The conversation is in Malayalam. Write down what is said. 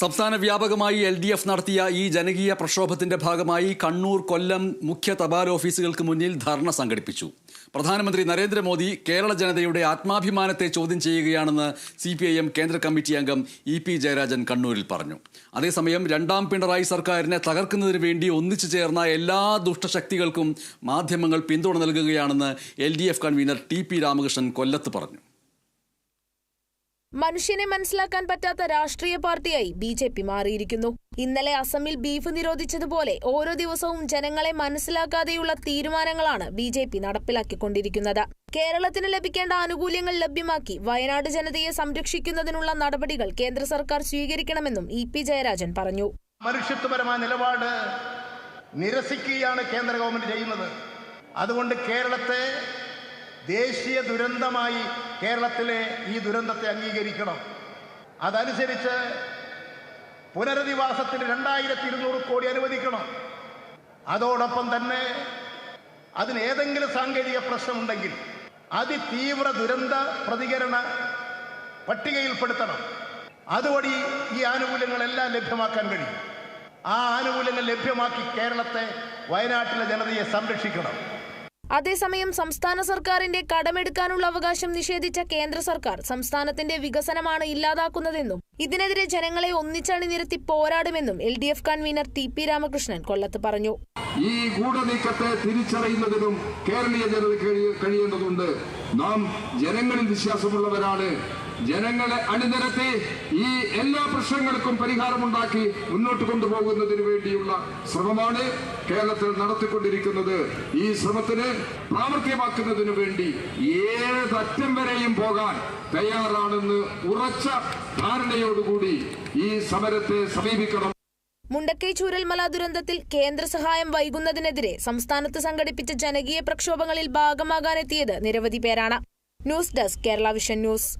സംസ്ഥാന വ്യാപകമായി എൽ ഡി എഫ് നടത്തിയ ഈ ജനകീയ പ്രക്ഷോഭത്തിന്റെ ഭാഗമായി കണ്ണൂർ കൊല്ലം മുഖ്യ തപാൽ ഓഫീസുകൾക്ക് മുന്നിൽ ധർണ സംഘടിപ്പിച്ചു. പ്രധാനമന്ത്രി നരേന്ദ്രമോദി കേരള ജനതയുടെ ആത്മാഭിമാനത്തെ ചോദ്യം ചെയ്യുകയാണെന്ന് സി പി ഐ എം കേന്ദ്ര കമ്മിറ്റി അംഗം ഇ പി ജയരാജൻ കണ്ണൂരിൽ പറഞ്ഞു. അതേസമയം രണ്ടാം പിണറായി സർക്കാരിനെ തകർക്കുന്നതിന് വേണ്ടി ഒന്നിച്ചു ചേർന്ന എല്ലാ ദുഷ്ടശക്തികൾക്കും മാധ്യമങ്ങൾ പിന്തുണ നൽകുകയാണെന്ന് L D F convener T P Ramakrishnan കൊല്ലത്ത് പറഞ്ഞു. മനുഷ്യനെ മനസ്സിലാക്കാൻ പറ്റാത്ത രാഷ്ട്രീയ പാർട്ടിയായി ബി ജെ പി മാറിയിരിക്കുന്നു. ഇന്നലെ അസമിൽ ബീഫ് നിരോധിച്ചതുപോലെ ഓരോ ദിവസവും ജനങ്ങളെ മനസ്സിലാക്കാതെയുള്ള തീരുമാനങ്ങളാണ് ബി ജെ പി നടപ്പിലാക്കിക്കൊണ്ടിരിക്കുന്നത്. കേരളത്തിന് ലഭിക്കേണ്ട ആനുകൂല്യങ്ങൾ ലഭ്യമാക്കി വയനാട് ജനതയെ സംരക്ഷിക്കുന്നതിനുള്ള നടപടികൾ കേന്ദ്ര സർക്കാർ സ്വീകരിക്കണമെന്നും ഇ പി ജയരാജൻ പറഞ്ഞു. മനുഷ്യത്വപരമായ നിലപാട് നിരസിക്കുകയാണ് കേന്ദ്ര ഗവൺമെന്റ് ചെയ്യുന്നത്. അതുകൊണ്ട് കേരളത്തെ ദേശീയ ദുരന്തമായി കേരളത്തിലെ ഈ ദുരന്തത്തെ അംഗീകരിക്കണം. അതനുസരിച്ച് പുനരധിവാസത്തിന് രണ്ടായിരത്തി ഇരുന്നൂറ് കോടി അനുവദിക്കണം. അതോടൊപ്പം തന്നെ അതിന് ഏതെങ്കിലും സാങ്കേതിക പ്രശ്നമുണ്ടെങ്കിൽ അതിതീവ്ര ദുരന്ത പ്രതികരണ പട്ടികയിൽപ്പെടുത്തണം. അതുവഴി ഈ ആനുകൂല്യങ്ങളെല്ലാം ലഭ്യമാക്കാൻ കഴിയും. ആ ആനുകൂല്യങ്ങൾ ലഭ്യമാക്കി കേരളത്തെ വയനാട്ടിലെ ജനതയെ സംരക്ഷിക്കണം. അതേസമയം സംസ്ഥാന സർക്കാരിന്റെ കടമെടുക്കാനുള്ള അവകാശം നിഷേധിച്ച കേന്ദ്ര സർക്കാർ സംസ്ഥാനത്തിന്റെ വികസനമാണ് ഇല്ലാതാക്കുന്നതെന്നും ഇതിനെതിരെ ജനങ്ങളെ ഒന്നിച്ചണി നിരത്തി പോരാടുമെന്നും L D F convener T P Ramakrishnan കൊല്ലത്ത് പറഞ്ഞു. ഈ ഗൂഢനീക്കത്തെ തിരിച്ചറിയുന്നതിനും കേരളീയ ജനത കഴി- കഴിയേണ്ടതുണ്ട്. നാം ജനങ്ങളിൽ വിശ്വാസമുള്ളവരാണ്. ജനങ്ങളെ അണിനിരത്തി ഈ എല്ലാ പ്രശ്നങ്ങൾക്കും പരിഹാരമുണ്ടാക്കി മുന്നോട്ട് കൊണ്ടുപോകുന്നതിന് വേണ്ടിയുള്ള ശ്രമമാണ് കേരളത്തിൽ നടത്തിക്കൊണ്ടിരിക്കുന്നത്. ഈ ശ്രമത്തിന് പ്രാവർത്തികമാക്കുന്നതിനു വേണ്ടി ഏതറ്റം വരെയും പോകാൻ തയ്യാറാണെന്ന് ഉറച്ച ധാരണയോടുകൂടി ഈ സമരത്തെ സമീപിക്കണം. മുണ്ടക്കൈ ചൂരൽമല ദുരന്തത്തിൽ കേന്ദ്ര സഹായം വൈകുന്നതിനെതിരെ സംസ്ഥാനത്ത് സംഘടിപ്പിച്ച ജനകീയ പ്രക്ഷോഭങ്ങളിൽ ഭാഗമാകാനെത്തിയത് നിരവധി പേരാണ്. News desk Kerala vision news.